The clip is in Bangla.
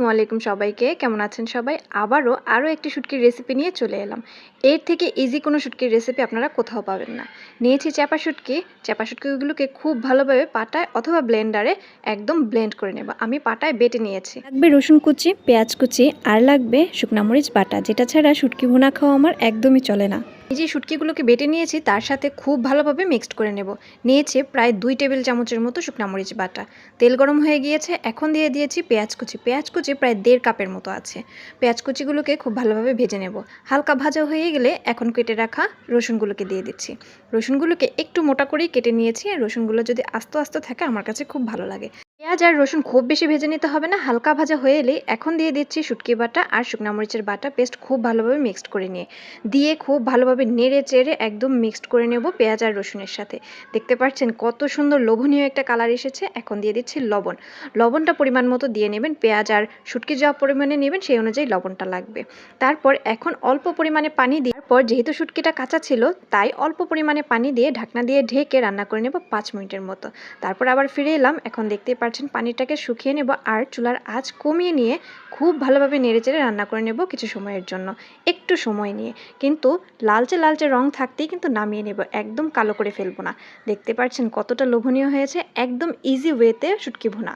আসসালামু আলাইকুম সবাইকে। কেমন আছেন সবাই? আবারও আরও একটি শুটকির রেসিপি নিয়ে চলে এলাম। এর থেকে ইজি কোনো শুটকির রেসিপি আপনারা কোথাও পাবেন না। নিয়েছি চাপা শুটকি। চাপা শুটকিগুলোকে খুব ভালোভাবে পাটায় অথবা ব্লেন্ডারে একদম ব্লেন্ড করে নেব। আমি পাটায় বেটে নিয়েছি। লাগবে রসুন কুচি, পেঁয়াজ কুচি, আর লাগবে শুকনামরিচ বাটা। যেটা ছাড়া শুটকি ভুনা খাওয়া আমার একদমই চলে না। এই যে শুটকিগুলোকে বেটে নিয়েছি, তার সাথে খুব ভালোভাবে মিক্সড করে নেব। নিয়েছে প্রায় দুই টেবিল চামচের মতো শুকনা মরিচ বাটা। তেল গরম হয়ে গিয়েছে, এখন দিয়ে দিয়েছি পেঁয়াজ কুচি। পেঁয়াজ কুচি প্রায় দেড় কাপের মতো আছে। পেঁয়াজ কুচিগুলোকে খুব ভালোভাবে ভেজে নেব। হালকা ভাজা হয়ে গেলে এখন কেটে রাখা রসুনগুলোকে দিয়ে দিচ্ছি। রসুনগুলোকে একটু মোটা করেই কেটে নিয়েছি। আর রসুনগুলো যদি আস্তে আস্তে থাকে, আমার কাছে খুব ভালো লাগে। পেঁয়াজ আর রসুন খুব বেশি ভেজে নিতে হবে না, হালকা ভাজা হয়ে এলেই এখন দিয়ে দিচ্ছি শুটকি বাটা আর শুকনা মরিচের বাটা, পেস্ট খুব ভালোভাবে মিক্সড করে নিয়ে। দিয়ে খুব ভালোভাবে নেড়ে চেড়ে একদম মিক্সড করে নেব পেঁয়াজ আর রসুনের সাথে। দেখতে পাচ্ছেন কত সুন্দর লোভনীয় একটা কালার এসেছে, এখন দিয়ে দিচ্ছি লবণ। লবণটা পরিমাণ মতো দিয়ে নেবেন, পেঁয়াজ আর শুটকি যা পরিমাণে নেবেন সেই অনুযায়ী লবণটা লাগবে। তারপর এখন অল্প পরিমাণে পানি দেওয়ার পর যেহেতু শুটকিটা কাঁচা ছিল, তাই অল্প পরিমাণে পানি দিয়ে ঢাকনা দিয়ে ঢেকে রান্না করে নেব পাঁচ মিনিটের মতো। তারপর আবার ফিরে এলাম, এখন দেখতেই পাচ্ছেন পানিটাকে শুকিয়ে নেব আর চুলার আঁচ কমিয়ে নিয়ে খুব ভালোভাবে নেড়ে চেড়ে রান্না করে নেব কিছু সময়ের জন্য, একটু সময় নিয়ে। কিন্তু লালচে লালচে রং থাকতেই কিন্তু নামিয়ে নেব, একদম কালো করে ফেলব না। দেখতে পাচ্ছেন কতটা লোভনীয় হয়েছে, একদম ইজি ওয়েতে শুটকি ভুনা।